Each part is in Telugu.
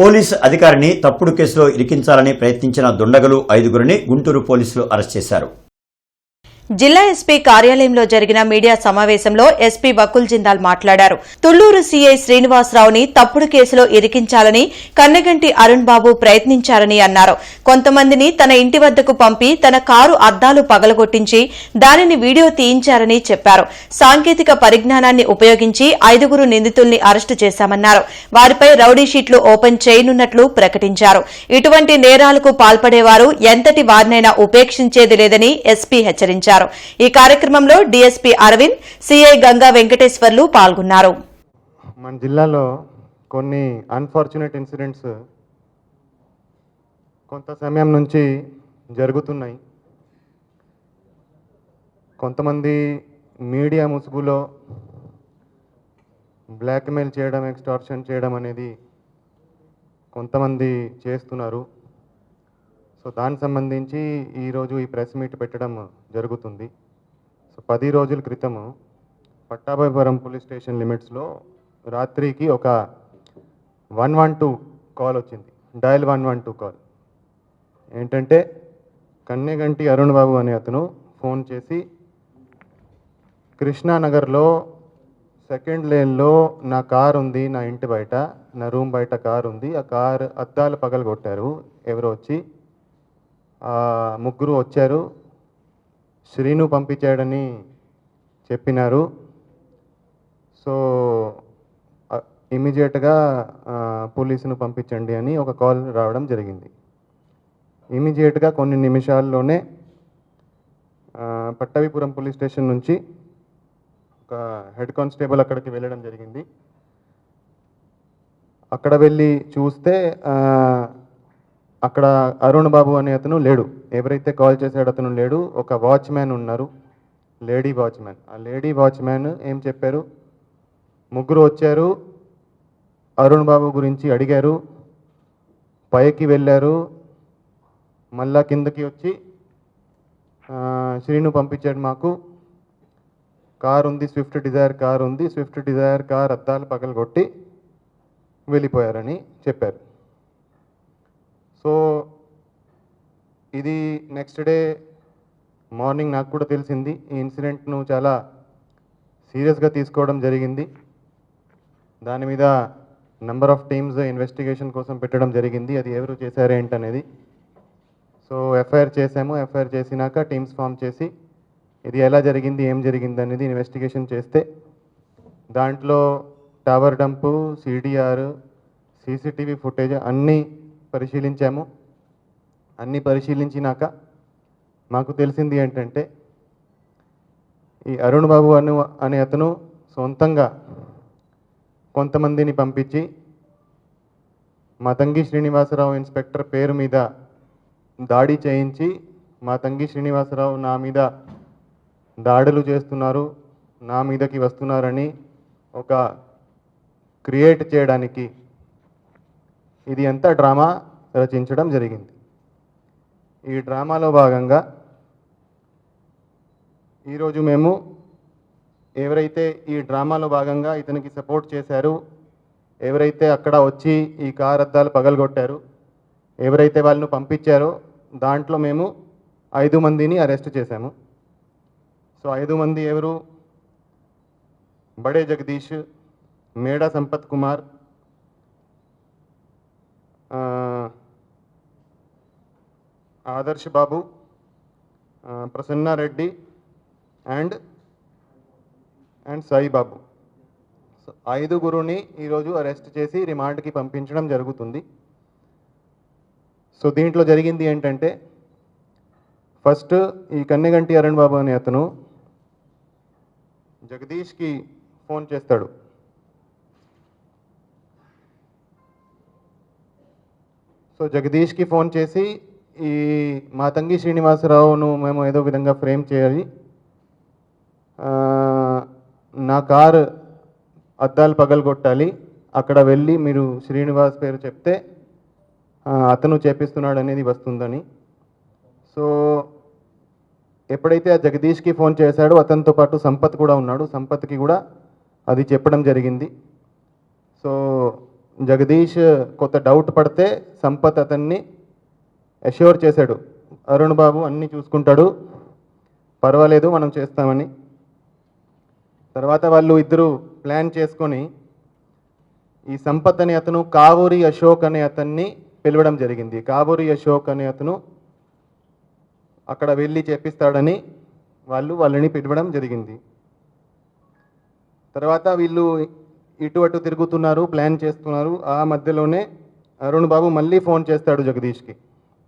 పోలీసు అధికారిని తప్పుడు కేసులో ఇరికించాలని ప్రయత్నించిన దుండగులు ఐదుగురిని గుంటూరు పోలీసులు అరెస్ట్ చేశారు. జిల్లా ఎస్పీ కార్యాలయంలో జరిగిన మీడియా సమావేశంలో ఎస్పీ వకుల్ జిందాల్ మాట్లాడారు. తుళ్ళూరు సీఐ శ్రీనివాసరావుని తప్పుడు కేసులో ఇరికించాలని కన్నగంటి అరుణ్ బాబు ప్రయత్నించారని అన్నారు. కొంతమందిని తన ఇంటి వద్దకు పంపి తన కారు అద్దాలు పగలగొట్టించి దానిని వీడియో తీయించారని చెప్పారు. సాంకేతిక పరిజ్ఞానాన్ని ఉపయోగించి ఐదుగురు నిందితుల్ని అరెస్టు చేశామన్నారు. వారిపై రౌడీషీట్లు ఓపెన్ చేయనున్నట్లు ప్రకటించారు. ఇటువంటి నేరాలకు పాల్పడేవారు ఎంతటి వారినైనా ఉపేక్షించేది లేదని ఎస్పీ హెచ్చరించారు. ఈ కార్యక్రమంలో డీఎస్పీ అరవింద్ సిఐ గంగా వెంకటేశ్వర్లు పాల్గొన్నారు. మన జిల్లాలో కొన్ని అన్ఫార్చునేట్ ఇన్సిడెంట్స్ కొంత సమయం నుంచి జరుగుతున్నాయి. కొంతమంది మీడియా ముసుగులో బ్లాక్మెయిల్ చేయడం ఎక్స్టార్షన్ చేయడం అనేది కొంతమంది చేస్తున్నారు. సో దానికి సంబంధించి ఈరోజు ఈ ప్రెస్ మీట్ పెట్టడం జరుగుతుంది. సో పది రోజుల క్రితము పట్టాభయపురం పోలీస్ స్టేషన్ లిమిట్స్లో రాత్రికి ఒక వన్ వన్ టూ కాల్ వచ్చింది. Dial one one two call. ఏంటంటే కన్నెగంటి అరుణ్ బాబు అనే అతను ఫోన్ చేసి కృష్ణానగర్లో సెకండ్ లేన్లో నా కార్ ఉంది నా ఇంటి బయట నా రూమ్ బయట కార్ ఉంది ఆ కార్ అద్దాలు పగలగొట్టారు. ఎవరో వచ్చి ముగ్గురు వచ్చారు. శ్రీను పంపించాడని చెప్పినారు. సో ఇమీడియట్గా పోలీసును పంపించండి అని ఒక కాల్ రావడం జరిగింది. ఇమీడియట్గా కొన్ని నిమిషాల్లోనే పట్టవిపురం పోలీస్ స్టేషన్ నుంచి ఒక హెడ్ కానిస్టేబుల్ అక్కడికి వెళ్ళడం జరిగింది. అక్కడ వెళ్ళి చూస్తే అక్కడ అరుణ్ బాబు అనే అతను లేడు. ఎవరైతే కాల్ చేశాడో అతను లేడు. ఒక వాచ్మ్యాన్ ఉన్నారు. Lady watchman. ఆ లేడీ వాచ్మ్యాన్ ఏం చెప్పారు? ముగ్గురు వచ్చారు. అరుణ్ బాబు గురించి అడిగారు. పైకి వెళ్ళారు. మళ్ళా కిందకి వచ్చి శ్రీను పంపించాడు మాకు. కార్ ఉంది స్విఫ్ట్ డిజైర్ కార్ ఉంది. స్విఫ్ట్ డిజైర్ కార్ అద్దాలు పగలగొట్టి వెళ్ళిపోయారని చెప్పారు. సో ఇది నెక్స్ట్ డే మార్నింగ్ నాకు కూడా తెలిసింది. ఈ ఇన్సిడెంట్ను చాలా సీరియస్గా తీసుకోవడం జరిగింది. దాని మీద నెంబర్ ఆఫ్ టీమ్స్ ఇన్వెస్టిగేషన్ కోసం పెట్టడం జరిగింది. అది ఎవరు చేశారు ఏంటనేది. సో ఎఫ్ఐఆర్ చేసాము ఎఫ్ఐఆర్ చేసినాక టీమ్స్ ఫామ్ చేసి ఇది ఎలా జరిగింది ఏం జరిగింది అనేది ఇన్వెస్టిగేషన్ చేస్తే దాంట్లో tower dump CDR CCTV footage అన్నీ పరిశీలించాము. అన్నీ పరిశీలించినాక మాకు తెలిసింది ఏంటంటే ఈ అరుణ్ బాబు అను అనే అతను సొంతంగా కొంతమందిని పంపించి మా తంగి శ్రీనివాసరావు ఇన్స్పెక్టర్ పేరు మీద దాడి చేయించి మా తంగి శ్రీనివాసరావు నా మీద దాడులు చేస్తున్నారు నా మీదకి వస్తున్నారని ఒక క్రియేట్ చేయడానికి ఇది ఎంత డ్రామా రచించడం జరిగింది. ఈ డ్రామాలో భాగంగా ఈరోజు మేము ఎవరైతే ఈ డ్రామాలో భాగంగా ఇతనికి సపోర్ట్ చేశారు ఎవరైతే అక్కడ వచ్చి ఈ కార్ అద్దాలు పగలగొట్టారు ఎవరైతే వాళ్ళను పంపించారో దాంట్లో మేము ఐదు మందిని అరెస్ట్ చేశాము. సో ఐదు మంది ఎవరు? Bade Jagadish Meda Sampath Kumar Adarsh Babu Prasanna Reddy and and Sai Babu. So ఐదుగురుని ఈరోజు అరెస్ట్ చేసి రిమాండ్కి పంపించడం జరుగుతుంది. సో దీంట్లో జరిగింది ఏంటంటే ఫస్ట్ ఈ కన్నెగంటి అరుణ్ బాబు అనే అతను జగదీష్కి ఫోన్ చేస్తాడు. సో జగదీష్కి ఫోన్ చేసి ఈ మాతంగి శ్రీనివాసరావును మేము ఏదో విధంగా ఫ్రేమ్ చేయాలి. నా కారు అద్దాలు పగలగొట్టాలి. అక్కడ వెళ్ళి మీరు శ్రీనివాస్ పేరు చెప్తే అతను చేపిస్తున్నాడు అనేది వస్తుందని. సో ఎప్పుడైతే ఆ జగదీష్కి ఫోన్ చేశాడో అతనితో పాటు సంపత్ కూడా ఉన్నాడు. సంపత్కి కూడా అది చెప్పడం జరిగింది. సో జగదీష్ కొత్త డౌట్ పడితే సంపత్ అతన్ని అష్యూర్ చేశాడు. అరుణ్ బాబు అన్నీ చూసుకుంటాడు. పర్వాలేదు మనం చేస్తామని. తర్వాత వాళ్ళు ఇద్దరు ప్లాన్ చేసుకొని ఈ సంపత్ అనే అతను కావూరి అశోక్ అనే అతన్ని పిలవడం జరిగింది. కావూరి అశోక్ అనే అతను అక్కడ వెళ్ళి చేపిస్తాడని వాళ్ళు వాళ్ళని పిలవడం జరిగింది. తర్వాత వీళ్ళు ఇటు అటు తిరుగుతున్నారు ప్లాన్ చేస్తున్నారు. ఆ మధ్యలోనే అరుణ్ బాబు మళ్ళీ ఫోన్ చేస్తాడు జగదీష్కి.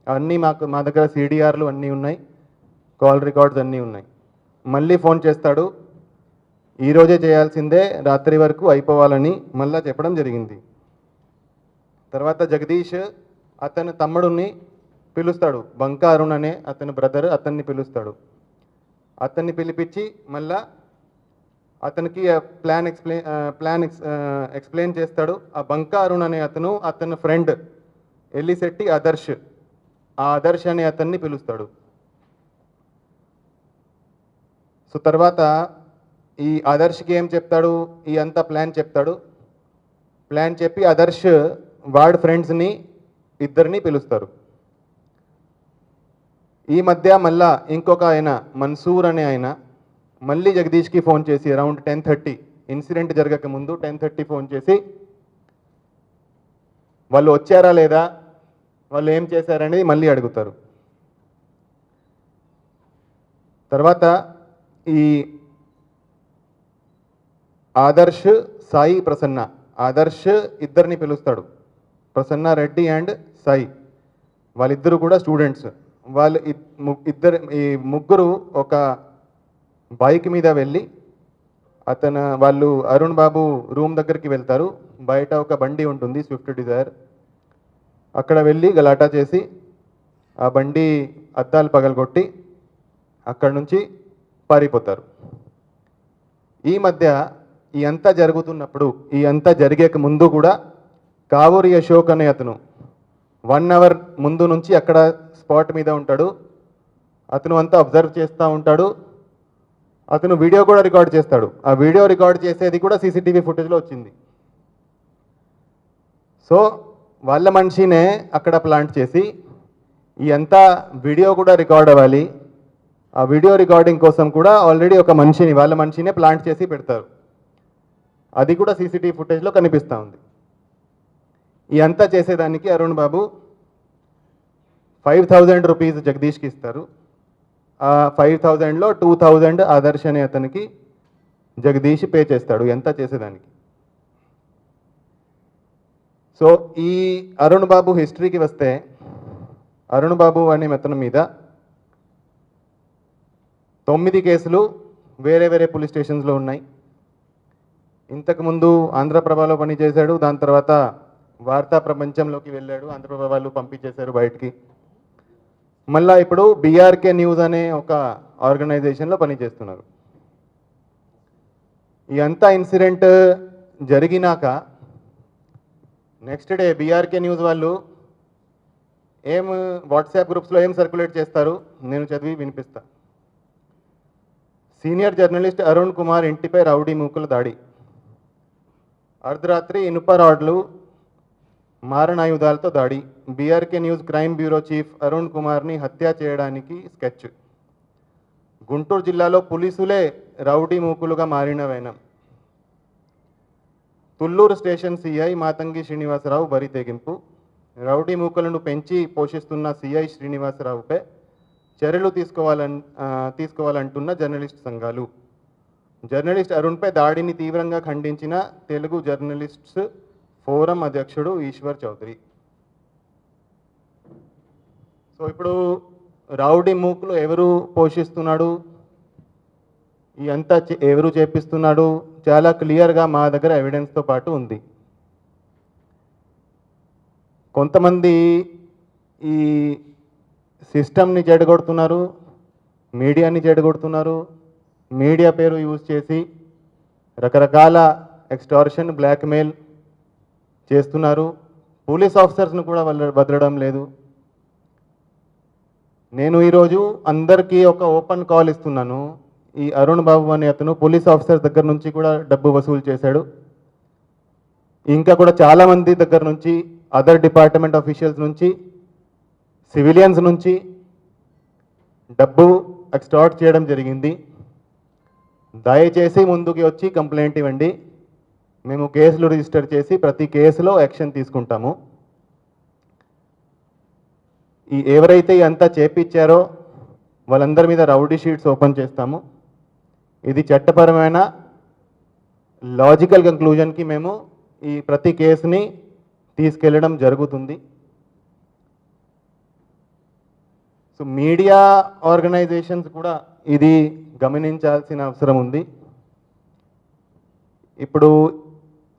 అన్నీ మాకు మా దగ్గర సిడిఆర్లు అన్నీ ఉన్నాయి కాల్ రికార్డ్స్ అన్నీ ఉన్నాయి. మళ్ళీ ఫోన్ చేస్తాడు ఈరోజే చేయాల్సిందే రాత్రి వరకు అయిపోవాలని మళ్ళా చెప్పడం జరిగింది. తర్వాత జగదీష్ అతని తమ్ముడిని పిలుస్తాడు బంకా అరుణ్ అనే అతని బ్రదర్ అతన్ని పిలుస్తాడు. అతన్ని పిలిపించి మళ్ళా అతనికి plan explain plan ex explain చేస్తాడు. ఆ బంకా అరుణ్ అనే అతను అతని ఫ్రెండ్ ఎల్లిశెట్టి ఆదర్శ్. ఆ ఆదర్శ్ అనే అతన్ని పిలుస్తాడు. సో తర్వాత ఈ ఆదర్శ్కి ఏం చెప్తాడు? ఈ అంతా ప్లాన్ చెప్తాడు. ప్లాన్ చెప్పి ఆదర్శ్ వార్డ్ ఫ్రెండ్స్ని ఇద్దరిని పిలుస్తారు. ఈ మధ్య మళ్ళా ఇంకొక ఆయన మన్సూర్ అనే ఆయన మళ్ళీ జగదీష్కి ఫోన్ చేసి అరౌండ్ టెన్ థర్టీ. ఇన్సిడెంట్ జరగక ముందు టెన్ థర్టీ ఫోన్ చేసి వాళ్ళు వచ్చారా లేదా? వాళ్ళు ఏం చేశారనేది మళ్ళీ అడుగుతారు. తర్వాత ఈ ఆదర్శ్ సాయి ప్రసన్న. ఆదర్శ్ ఇద్దరిని పిలుస్తాడు. ప్రసన్న రెడ్డి అండ్ సాయి. వాళ్ళిద్దరు కూడా స్టూడెంట్స్. వాళ్ళు ఇద్దరు ఈ ముగ్గురు ఒక బైక్ మీద వెళ్ళి అతను వాళ్ళు అరుణ్ బాబు రూమ్ దగ్గరికి వెళ్తారు. బయట ఒక బండి ఉంటుంది స్విఫ్ట్ డిజైర్ అక్కడ వెళ్ళి గలాటా చేసి ఆ బండి అద్దాలు పగలగొట్టి అక్కడ నుంచి పారిపోతారు. ఈ మధ్య ఈ అంతా జరుగుతున్నప్పుడు ఈ అంతా జరిగేక ముందు కూడా కావూరి అశోక్ అనే అతను వన్ అవర్ ముందు నుంచి అక్కడ స్పాట్ మీద ఉంటాడు. అతను అంతా అబ్జర్వ్ చేస్తూ ఉంటాడు. అతను వీడియో కూడా రికార్డ్ చేస్తాడు. ఆ వీడియో రికార్డ్ చేసేది కూడా సీసీటీవీ ఫుటేజ్లో వచ్చింది. సో వాళ్ళ మనిషినే అక్కడ ప్లాంట్ చేసి ఈ అంతా వీడియో కూడా రికార్డ్ అవ్వాలి. ఆ వీడియో రికార్డింగ్ కోసం కూడా ఆల్రెడీ ఒక మనిషిని వాళ్ళ మనిషినే ప్లాంట్ చేసి పెడతారు. అది కూడా సీసీటీవీ ఫుటేజ్లో కనిపిస్తూ ఉంది. ఈ అంతా చేసేదానికి Arun Babu five thousand rupees జగదీష్కి ఇస్తారు. ఆ ఫైవ్ థౌజండ్లో టూ థౌజండ్ ఆదర్శ్ అనే అతనికి జగదీష్ పే చేస్తాడు ఎంత చేసేదానికి. సో ఈ అరుణ్ బాబు హిస్టరీకి వస్తే అరుణ్ బాబు అనే అతని మీద తొమ్మిది కేసులు వేరే వేరే పోలీస్ స్టేషన్స్లో ఉన్నాయి. ఇంతకుముందు ఆంధ్రప్రభలో పనిచేశాడు దాని తర్వాత వార్తా ప్రపంచంలోకి వెళ్ళాడు ఆంధ్రప్రభ వాళ్ళు పంపించేశారు బయటికి. మళ్ళా ఇప్పుడు బీఆర్కే న్యూస్ అనే ఒక ఆర్గనైజేషన్లో పనిచేస్తున్నారు. ఈ అంతా ఇన్సిడెంట్ జరిగినాక నెక్స్ట్ డే బీఆర్కే న్యూస్ వాళ్ళు ఏం వాట్సాప్ గ్రూప్స్లో ఏం సర్క్యులేట్ చేస్తారు? నేను చదివి వినిపిస్తా. సీనియర్ జర్నలిస్ట్ అరుణ్ కుమార్ ఇంటిపై రౌడీ మూకుల దాడి. అర్ధరాత్రి ఇనుప రాడ్లు మారణాయుధాలతో దాడి. BRK news crime bureau chief Arun కుమార్ని హత్య చేయడానికి స్కెచ్. గుంటూరు జిల్లాలో పోలీసులే రౌడీ మూకులుగా మారిన వైనం. తుళ్ళూరు స్టేషన్ సిఐ మాతంగి శ్రీనివాసరావు బరి తెగింపు. రౌడీ మూకలను పెంచి పోషిస్తున్న సిఐ శ్రీనివాసరావుపై చర్యలు తీసుకోవాలని తీసుకోవాలంటున్న జర్నలిస్ట్ సంఘాలు. జర్నలిస్ట్ అరుణ్పై దాడిని తీవ్రంగా ఖండించిన తెలుగు జర్నలిస్ట్స్ ఫోరం అధ్యక్షుడు ఈశ్వర్ చౌదరి. సో ఇప్పుడు రౌడీ మూకులు ఎవరు పోషిస్తున్నాడు? ఈ అంతా చే- ఎవరు చేపిస్తున్నాడు? చాలా క్లియర్గా మా దగ్గర ఎవిడెన్స్తో పాటు ఉంది. కొంతమంది ఈ సిస్టమ్ని చెడగొడుతున్నారు మీడియాని చెడగొడుతున్నారు మీడియా పేరు యూజ్ చేసి రకరకాల ఎక్స్టార్షన్ బ్లాక్మెయిల్ చేస్తున్నారు. పోలీస్ ఆఫీసర్స్ను కూడా వదలడం లేదు. నేను ఈరోజు అందరికీ ఒక ఓపెన్ కాల్ ఇస్తున్నాను. ఈ అరుణ్ బాబు అనే అతను పోలీస్ ఆఫీసర్ దగ్గర నుంచి కూడా డబ్బు వసూలు చేశాడు. ఇంకా కూడా చాలామంది దగ్గర నుంచి అదర్ డిపార్ట్మెంట్ ఆఫీషియల్స్ నుంచి సివిలియన్స్ నుంచి డబ్బు ఎక్స్టార్ట్ చేయడం జరిగింది. దయచేసి ముందుకి వచ్చి కంప్లైంట్ ఇవ్వండి. మేము కేసులు రిజిస్టర్ చేసి ప్రతి కేసులో యాక్షన్ తీసుకుంటాము. ఈ ఎవరైతే అంతా చేపించారో వాళ్ళందరి మీద రౌడీ షీట్స్ ఓపెన్ చేస్తాము. ఇది చట్టపరమైన లాజికల్ కంక్లూజన్కి మేము ఈ ప్రతి కేసుని తీసుకెళ్ళడం జరుగుతుంది. సో మీడియా ఆర్గనైజేషన్స్ కూడా ఇది గమనించాల్సిన అవసరం ఉంది. ఇప్పుడు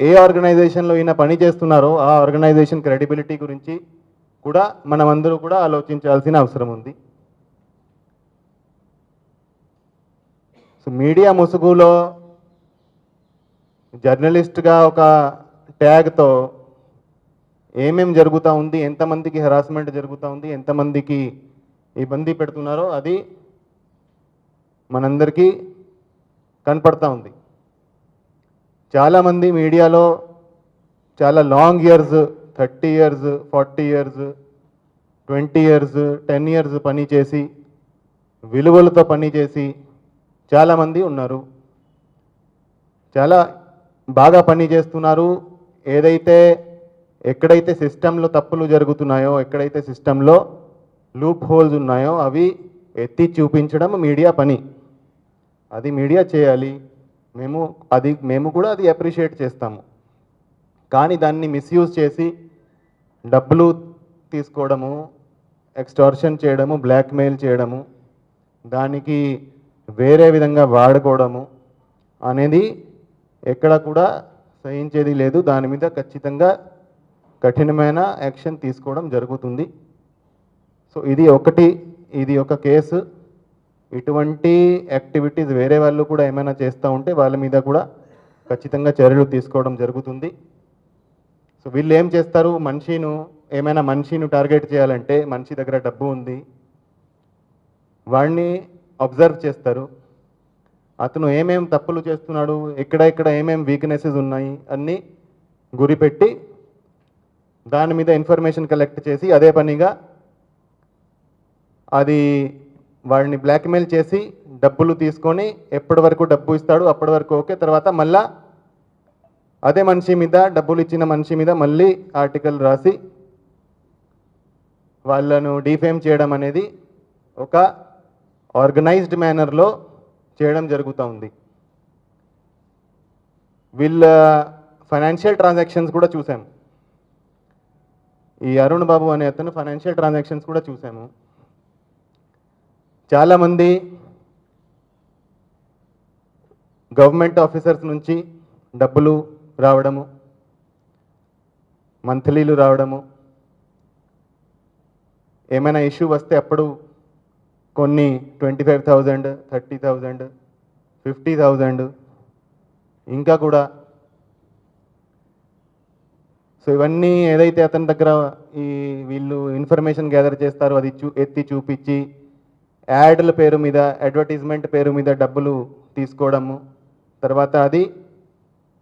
ఏ ఆర్గనైజేషన్లో ఈయన పని చేస్తున్నారో ఆ ఆర్గనైజేషన్ క్రెడిబిలిటీ గురించి కూడా మనమందరూ కూడా ఆలోచించాల్సిన అవసరం ఉంది. సో మీడియా ముసుగులో జర్నలిస్ట్గా ఒక ట్యాగ్తో ఏమేం జరుగుతూ ఉంది ఎంతమందికి హెరాస్మెంట్ జరుగుతూ ఉంది ఎంతమందికి ఇబ్బంది పెడుతున్నారో అది మనందరికీ కనపడతా ఉంది. చాలామంది మీడియాలో చాలా long years thirty years forty years twenty years ten years పని చేసి విలువలతో పని చేసి చాలామంది ఉన్నారు. చాలా బాగా పని చేస్తున్నారు. ఏదైతే ఎక్కడైతే సిస్టంలో తప్పులు జరుగుతున్నాయో ఎక్కడైతే సిస్టంలో లూప్ హోల్స్ ఉన్నాయో అవి ఎత్తి చూపించడం మీడియా పని. అది మీడియా చేయాలి. మేము అది మేము కూడా అది అప్రిషియేట్ చేస్తాము. కానీ దాన్ని మిస్యూజ్ చేసి డబ్బులు తీసుకోవడము ఎక్స్టార్షన్ చేయడము బ్లాక్మెయిల్ చేయడము దానికి వేరే విధంగా వాడుకోవడము అనేది ఎక్కడ కూడా సహించేది లేదు. దాని మీద ఖచ్చితంగా కఠినమైన యాక్షన్ తీసుకోవడం జరుగుతుంది. సో ఇది ఒకటి ఇది ఒక కేసు ఇటువంటి యాక్టివిటీస్ వేరే వాళ్ళు కూడా ఏమైనా చేస్తూ ఉంటే వాళ్ళ మీద కూడా ఖచ్చితంగా చర్యలు తీసుకోవడం జరుగుతుంది. సో వీళ్ళు ఏం చేస్తారు? మనిషిను ఏమైనా మనిషిని టార్గెట్ చేయాలంటే మనిషి దగ్గర డబ్బు ఉంది. వాడిని అబ్జర్వ్ చేస్తారు. అతను ఏమేమి తప్పులు చేస్తున్నాడు? ఎక్కడ ఎక్కడ ఏమేం వీక్నెసెస్ ఉన్నాయి? అన్నీ గురిపెట్టి దాని మీద ఇన్ఫర్మేషన్ కలెక్ట్ చేసి అదే పనిగా అది వాడిని బ్లాక్మెయిల్ చేసి డబ్బులు తీసుకొని ఎప్పటి వరకు డబ్బు ఇస్తాడు అప్పటి వరకు ఓకే. తర్వాత మళ్ళా అదే మనిషి మీద డబ్బులు ఇచ్చిన మనిషి మీద మళ్ళీ ఆర్టికల్ రాసి వాళ్ళను డిఫేమ్ చేయడం అనేది ఒక ఆర్గనైజ్డ్ మేనర్లో చేయడం జరుగుతూ ఉంది. వీళ్ళ ఫైనాన్షియల్ ట్రాన్సాక్షన్స్ కూడా చూసాము. ఈ అరుణ్ బాబు అనే అతను ఫైనాన్షియల్ ట్రాన్సాక్షన్స్ కూడా చూసాము. చాలామంది గవర్నమెంట్ ఆఫీసర్స్ నుంచి డబ్బులు రావడము మంత్లీలు రావడము ఏమైనా ఇష్యూ వస్తే అప్పుడు కొన్ని twenty five thousand thirty thousand fifty thousand ఇంకా కూడా. సో ఇవన్నీ ఏదైతే అతని దగ్గర ఈ వీళ్ళు ఇన్ఫర్మేషన్ గ్యాదర్ చేస్తారో అది చూ ఎత్తి చూపించి యాడ్ల పేరు మీద అడ్వర్టైజ్మెంట్ పేరు మీద డబ్బులు తీసుకోవడము తర్వాత అది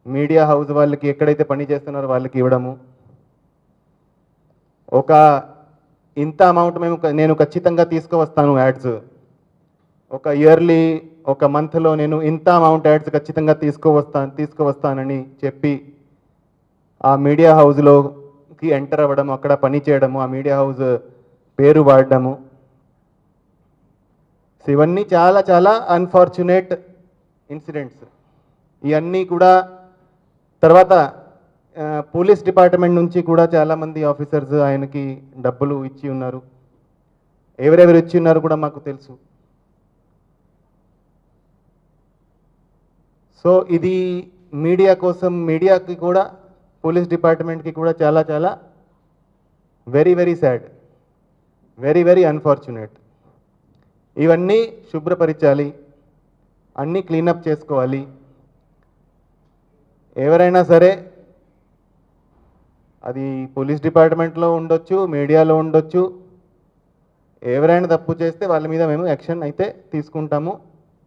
మీడియా హౌస్ వాళ్ళకి ఎక్కడైతే పని చేస్తున్నారో వాళ్ళకి ఇవ్వడము. ఒక ఇంత అమౌంట్ మేము నేను ఖచ్చితంగా తీసుకువస్తాను యాడ్స్. ఒక ఇయర్లీ ఒక మంత్లో నేను ఇంత అమౌంట్ యాడ్స్ ఖచ్చితంగా తీసుకువస్తాను తీసుకువస్తానని చెప్పి ఆ మీడియా హౌస్లోకి ఎంటర్ అవ్వడము అక్కడ పని చేయడము ఆ మీడియా హౌస్ పేరు వాడడము. సో ఇవన్నీ చాలా చాలా అన్ఫార్చునేట్ ఇన్సిడెంట్స్ ఇవన్నీ కూడా తర్వాత పోలీస్ డిపార్ట్మెంట్ నుంచి కూడా చాలామంది ఆఫీసర్స్ ఆయనకి డబ్బులు ఇచ్చి ఉన్నారు. ఎవరెవరు ఇచ్చి ఉన్నారు కూడా మాకు తెలుసు. సో ఇది మీడియా కోసం మీడియాకి కూడా పోలీస్ డిపార్ట్మెంట్కి కూడా చాలా చాలా very very sad very very unfortunate ఇవన్నీ శుభ్రపరిచాలి. అన్నీ క్లీనప్ చేసుకోవాలి. ఎవరైనా సరే అది పోలీస్ డిపార్ట్మెంట్లో ఉండొచ్చు మీడియాలో ఉండొచ్చు. ఎవరైనా తప్పు చేస్తే వాళ్ళ మీద మేము యాక్షన్ అయితే తీసుకుంటాము.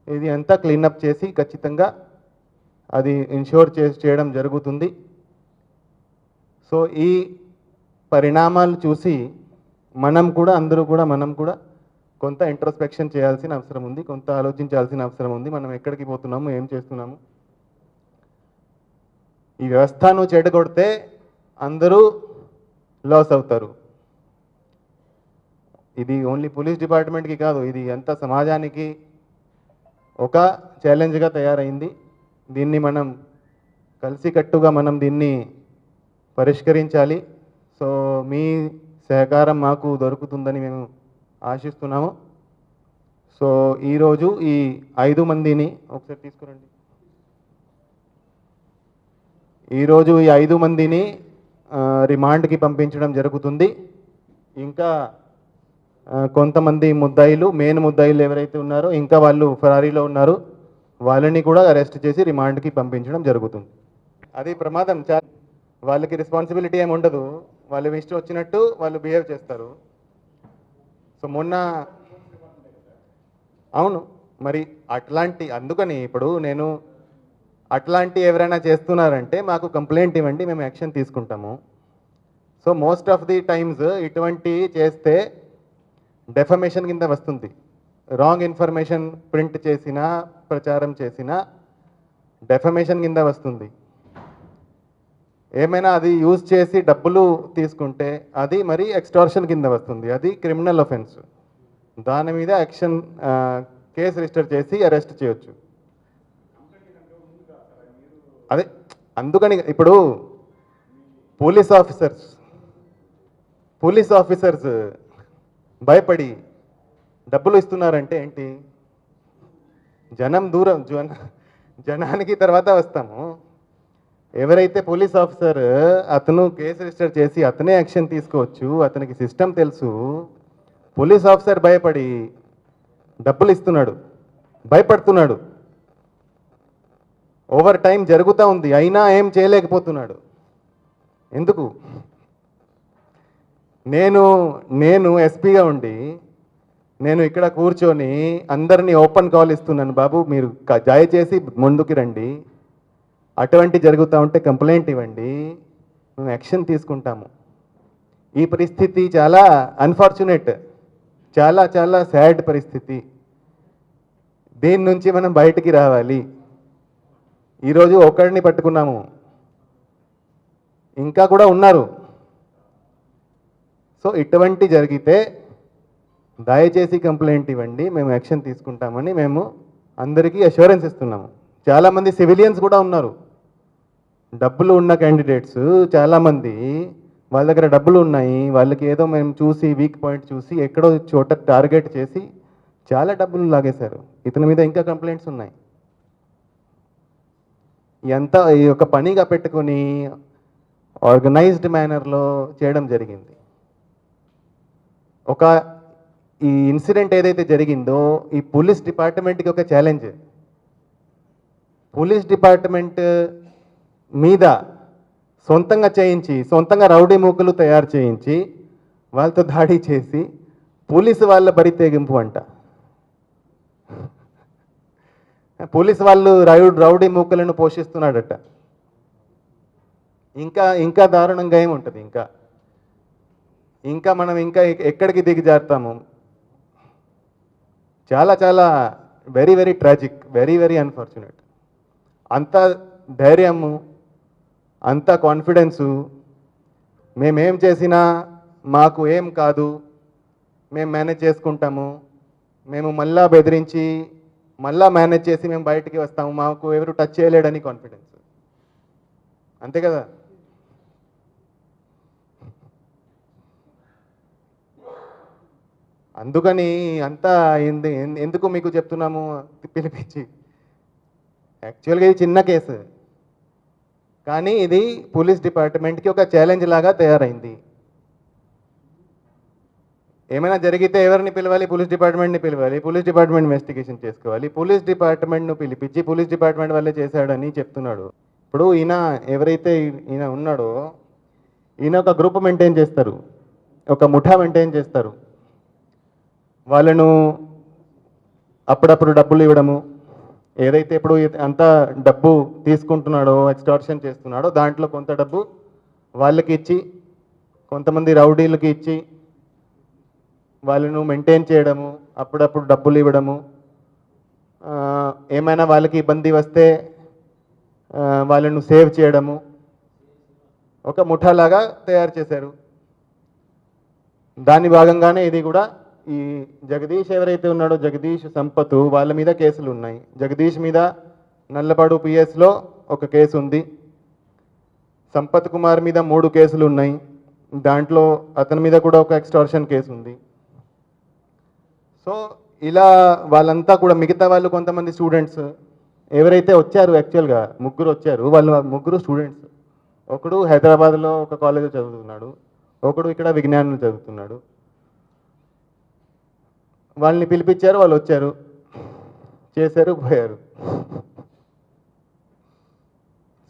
ఇది అంతా క్లీనప్ చేసి ఖచ్చితంగా అది ఇన్షూర్ చేసి చేయడం జరుగుతుంది. సో ఈ పరిణామాలు చూసి మనం కూడా అందరూ కూడా మనం కూడా కొంత ఇంట్రోస్పెక్షన్ చేయాల్సిన అవసరం ఉంది కొంత ఆలోచించాల్సిన అవసరం ఉంది. మనం ఎక్కడికి పోతున్నాము ఏం చేస్తున్నాము? ఈ వ్యవస్థను చెడగొడితే అందరూ లాస్ అవుతారు. ఇది ఓన్లీ పోలీస్ డిపార్ట్మెంట్కి కాదు ఇది ఎంత సమాజానికి ఒక ఛాలెంజ్గా తయారైంది. దీన్ని మనం కలిసికట్టుగా మనం దీన్ని పరిష్కరించాలి. సో మీ సహకారం మాకు దొరుకుతుందని మేము ఆశిస్తున్నాము. సో ఈరోజు ఈ ఐదు మందిని ఒకసారి తీసుకురండి. ఈరోజు ఈ ఐదు మందిని రిమాండ్కి పంపించడం జరుగుతుంది. ఇంకా కొంతమంది ముద్దాయిలు మెయిన్ ముద్దాయిలు ఎవరైతే ఉన్నారో ఇంకా వాళ్ళు ఫరారీలో ఉన్నారు వాళ్ళని కూడా అరెస్ట్ చేసి రిమాండ్కి పంపించడం జరుగుతుంది. అది ప్రమాదం. చాలా వాళ్ళకి రెస్పాన్సిబిలిటీ ఏమి ఉండదు వాళ్ళు ఇష్టం వచ్చినట్టు వాళ్ళు బిహేవ్ చేస్తారు. సో మొన్న అవును మరి అట్లాంటి అందుకని ఇప్పుడు నేను అట్లాంటి ఎవరైనా చేస్తున్నారంటే మాకు కంప్లైంట్ ఇవ్వండి మేము యాక్షన్ తీసుకుంటాము. So most of the times ఇటువంటి చేస్తే డెఫమేషన్ కింద వస్తుంది. రాంగ్ ఇన్ఫర్మేషన్ ప్రింట్ చేసినా ప్రచారం చేసినా డెఫమేషన్ కింద వస్తుంది. ఏమైనా అది యూజ్ చేసి డబ్బులు తీసుకుంటే అది మరి ఎక్స్టార్షన్ కింద వస్తుంది. అది క్రిమినల్ అఫెన్స్. దాని మీద యాక్షన్ కేసు రిజిస్టర్ చేసి అరెస్ట్ చేయొచ్చు. అదే అందుకని ఇప్పుడు పోలీస్ ఆఫీసర్స్ పోలీస్ ఆఫీసర్స్ భయపడి డబ్బులు ఇస్తున్నారంటే ఏంటి? జనం దూరం జన జనానికి తర్వాత వస్తాము. ఎవరైతే పోలీస్ ఆఫీసర్ అతను కేసు రిజిస్టర్ చేసి అతనే యాక్షన్ తీసుకోవచ్చు అతనికి సిస్టమ్ తెలుసు పోలీస్ ఆఫీసర్ భయపడి డబ్బులు ఇస్తున్నాడు భయపడుతున్నాడు. ఓవర్ టైం జరుగుతూ ఉంది అయినా ఏం చేయలేకపోతున్నాడు. ఎందుకు? నేను నేను ఎస్పీగా ఉండి నేను ఇక్కడ కూర్చొని అందరినీ ఓపెన్ కాల్ ఇస్తున్నాను బాబు మీరు క- దయచేసి ముందుకు రండి. అటువంటి జరుగుతూ ఉంటే కంప్లైంట్ ఇవ్వండి. మేము యాక్షన్ తీసుకుంటాము. ఈ పరిస్థితి చాలా అన్ఫార్చునేట్ చాలా చాలా సాడ్ పరిస్థితి. దీని నుంచి మనం బయటికి రావాలి? ఈరోజు ఒకరిని పట్టుకున్నాము. ఇంకా కూడా ఉన్నారు. సో ఇటువంటి జరిగితే దయచేసి కంప్లైంట్ ఇవ్వండి. మేము యాక్షన్ తీసుకుంటామని మేము అందరికీ అష్యూరెన్స్ ఇస్తున్నాము. చాలామంది సివిలియన్స్ కూడా ఉన్నారు. డబ్బులు ఉన్న క్యాండిడేట్స్ చాలామంది వాళ్ళ దగ్గర డబ్బులు ఉన్నాయి. వాళ్ళకి ఏదో మేము చూసి వీక్ పాయింట్ చూసి ఎక్కడో చోట టార్గెట్ చేసి చాలా డబ్బులు లాగేశారు. ఇతని మీద ఇంకా కంప్లైంట్స్ ఉన్నాయి. ఎంత ఈ యొక్క పనిగా పెట్టుకొని ఆర్గనైజ్డ్ మేనర్లో చేయడం జరిగింది. ఒక ఈ ఇన్సిడెంట్ ఏదైతే జరిగిందో ఈ పోలీస్ డిపార్ట్మెంట్కి ఒక ఛాలెంజ్ పోలీస్ డిపార్ట్మెంట్ మీద సొంతంగా చేయించి సొంతంగా రౌడీ మూకలు తయారు చేయించి వాళ్ళతో దాడి చేసి పోలీసు వాళ్ళ బరి తెగింపు అంట. పోలీసు వాళ్ళు రౌడ్ రౌడీ మూకలను పోషిస్తున్నాడట. ఇంకా ఇంకా దారుణంగా ఏముంటుంది ఇంకా? ఇంకా మనం ఇంకా ఎక్- ఎక్కడికి దిగజారుతాము? చాలా చాలా very very tragic very very unfortunate అంత ధైర్యము అంత కాన్ఫిడెన్సు మేమేం చేసినా మాకు ఏం కాదు. మేము మేనేజ్ చేసుకుంటాము. మేము మళ్ళా బెదిరించి మళ్ళా మేనేజ్ చేసి మేము బయటికి వస్తాము. మాకు ఎవరు టచ్ చేయలేడని కాన్ఫిడెన్స్ అంతే కదా? అందుకని అంతా ఎందు- ఎందుకు మీకు చెప్తున్నాము? పిలిపించి. యాక్చువల్గా ఇది చిన్న కేసు. కానీ ఇది పోలీస్ డిపార్ట్మెంట్కి ఒక ఛాలెంజ్ లాగా తయారైంది. ఏమైనా జరిగితే ఎవరిని పిలవాలి? పోలీస్ డిపార్ట్మెంట్ని పిలవాలి. పోలీస్ డిపార్ట్మెంట్ ఇన్వెస్టిగేషన్ చేసుకోవాలి. పోలీస్ డిపార్ట్మెంట్ను పిలిపించి పోలీస్ డిపార్ట్మెంట్ వల్లే చేశాడని చెప్తున్నాడు. ఇప్పుడు ఈయన ఎవరైతే ఈయన ఉన్నాడో ఈయన ఒక గ్రూప్ మెయింటైన్ చేస్తారు. ఒక ముఠా మెయింటైన్ చేస్తారు. వాళ్ళను అప్పుడప్పుడు డబ్బులు ఇవ్వడము ఏదైతే ఇప్పుడు అంత డబ్బు తీసుకుంటున్నాడో ఎక్స్టార్షన్ చేస్తున్నాడో దాంట్లో కొంత డబ్బు వాళ్ళకి ఇచ్చి కొంతమంది రౌడీలకి ఇచ్చి వాళ్ళను మెయింటైన్ చేయడము అప్పుడప్పుడు డబ్బులు ఇవ్వడము ఏమైనా వాళ్ళకి ఇబ్బంది వస్తే వాళ్ళను సేవ్ చేయడము ఒక ముఠాలాగా తయారు చేశారు. దాని భాగంగానే ఇది కూడా ఈ జగదీష్ ఎవరైతే ఉన్నాడో జగదీష్ సంపత్ వాళ్ళ మీద కేసులు ఉన్నాయి. జగదీష్ మీద నల్లపాడు పిఎస్లో ఒక కేసు ఉంది. సంపత్ కుమార్ మీద మూడు కేసులు ఉన్నాయి. దాంట్లో అతని మీద కూడా ఒక ఎక్స్టార్షన్ కేసు ఉంది. సో ఇలా వాళ్ళంతా కూడా మిగతా వాళ్ళు కొంతమంది స్టూడెంట్స్ ఎవరైతే వచ్చారు యాక్చువల్గా ముగ్గురు వచ్చారు వాళ్ళు ముగ్గురు స్టూడెంట్స్ ఒకడు హైదరాబాద్లో ఒక కాలేజ్ చదువుతున్నాడు. ఒకడు ఇక్కడ విజ్ఞానం చదువుతున్నాడు. వాళ్ళని పిలిపించారు వాళ్ళు వచ్చారు. చేశారు పోయారు.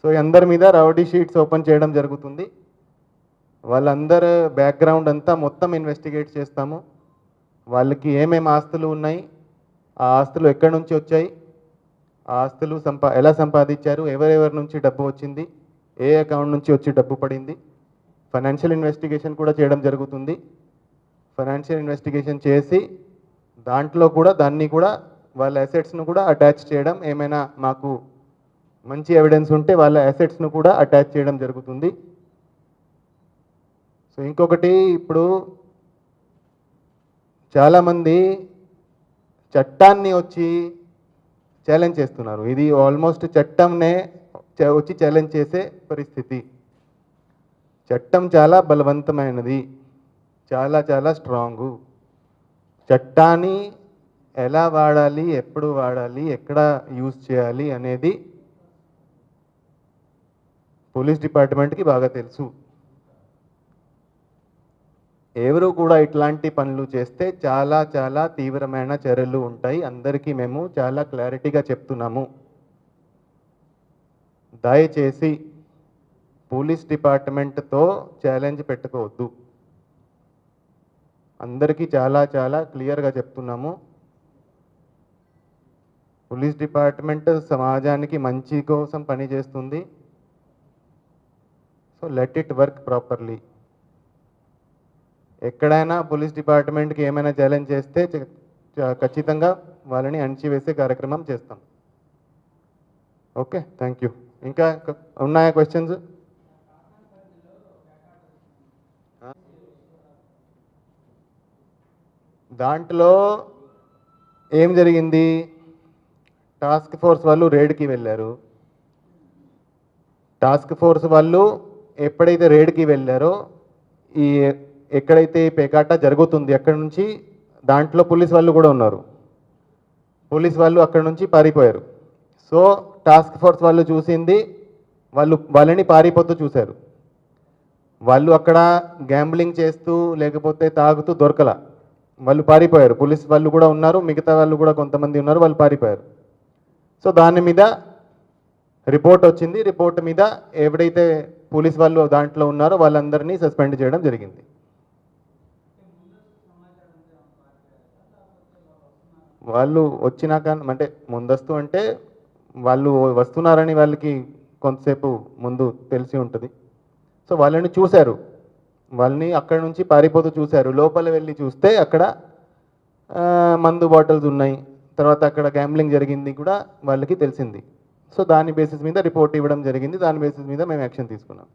సో అందరి మీద రౌడీ షీట్స్ ఓపెన్ చేయడం జరుగుతుంది. వాళ్ళందరి బ్యాక్గ్రౌండ్ అంతా మొత్తం ఇన్వెస్టిగేట్ చేస్తాము. వాళ్ళకి ఏమేమి ఆస్తులు ఉన్నాయి ఆ ఆస్తులు ఎక్కడి నుంచి వచ్చాయి ఆ ఆస్తులు సంపా ఎలా సంపాదించారు ఎవరెవరి నుంచి డబ్బు వచ్చింది ఏ అకౌంట్ నుంచి వచ్చి డబ్బు పడింది ఫైనాన్షియల్ ఇన్వెస్టిగేషన్ కూడా చేయడం జరుగుతుంది. ఫైనాన్షియల్ ఇన్వెస్టిగేషన్ చేసి దాంట్లో కూడా దాన్ని కూడా వాళ్ళ అసెట్స్ను కూడా అటాచ్ చేయడం ఏమైనా మాకు మంచి ఎవిడెన్స్ ఉంటే వాళ్ళ అసెట్స్ను కూడా అటాచ్ చేయడం జరుగుతుంది. సో ఇంకొకటి ఇప్పుడు చాలామంది చట్టాన్ని వచ్చి ఛాలెంజ్ చేస్తున్నారు. ఇది ఆల్మోస్ట్ చట్టంనే చ- వచ్చి ఛాలెంజ్ చేసే పరిస్థితి. చట్టం చాలా బలవంతమైనది. చాలా చాలా స్ట్రాంగు చట్టాన్ని ఎలా వాడాలి ఎప్పుడు వాడాలి ఎక్కడ యూజ్ చేయాలి అనేది పోలీస్ డిపార్ట్మెంట్కి బాగా తెలుసు. ఎవరు కూడా ఇట్లాంటి పనులు చేస్తే చాలా చాలా తీవ్రమైన చర్యలు ఉంటాయి. అందరికీ మేము చాలా క్లారిటీగా చెప్తున్నాము. దయచేసి పోలీస్ డిపార్ట్మెంట్తో ఛాలెంజ్ పెట్టుకోవద్దు. అందరికీ చాలా చాలా క్లియర్గా చెప్తున్నాము. పోలీస్ డిపార్ట్మెంట్ సమాజానికి మంచి కోసం పనిచేస్తుంది so let it work properly ఎక్కడైనా పోలీస్ డిపార్ట్మెంట్కి ఏమైనా ఛాలెంజ్ చేస్తే ఖచ్చితంగా వాళ్ళని అణిచివేసే కార్యక్రమం చేస్తాం. ఓకే థ్యాంక్ యూ ఇంకా ఉన్నాయా క్వశ్చన్స్ దాంట్లో ఏం జరిగింది? టాస్క్ ఫోర్స్ వాళ్ళు రేడ్కి వెళ్ళారు. టాస్క్ ఫోర్స్ వాళ్ళు ఎప్పుడైతే రేడ్కి వెళ్ళారో ఈ ఎక్కడైతే పేకాట జరుగుతుంది అక్కడ నుంచి దాంట్లో పోలీస్ వాళ్ళు కూడా ఉన్నారు. పోలీస్ వాళ్ళు అక్కడ నుంచి పారిపోయారు. సో టాస్క్ ఫోర్స్ వాళ్ళు చూసింది వాళ్ళు వాళ్ళని పారిపోతూ చూశారు. వాళ్ళు అక్కడ గ్యాంబ్లింగ్ చేస్తూ లేకపోతే తాగుతూ దొరకల. వాళ్ళు పారిపోయారు. పోలీస్ వాళ్ళు కూడా ఉన్నారు. మిగతా వాళ్ళు కూడా కొంతమంది ఉన్నారు. వాళ్ళు పారిపోయారు. సో దాని మీద రిపోర్ట్ వచ్చింది. రిపోర్ట్ మీద ఎవడైతే పోలీస్ వాళ్ళు దాంట్లో ఉన్నారో వాళ్ళందరినీ సస్పెండ్ చేయడం జరిగింది. వాళ్ళు వచ్చినాక అంటే ముందస్తు అంటే వాళ్ళు వస్తున్నారని వాళ్ళకి కొంతసేపు ముందు తెలిసి ఉంటుంది. సో వాళ్ళని చూశారు. వాళ్ళని అక్కడ నుంచి పారిపోతూ చూశారు. లోపల వెళ్ళి చూస్తే అక్కడ మందు బాటిల్స్ ఉన్నాయి. తర్వాత అక్కడ గ్యాంబ్లింగ్ జరిగింది కూడా వాళ్ళకి తెలిసింది. సో దాని బేసిస్ మీద రిపోర్ట్ ఇవ్వడం జరిగింది. దాని బేసిస్ మీద మేము యాక్షన్ తీసుకున్నాం.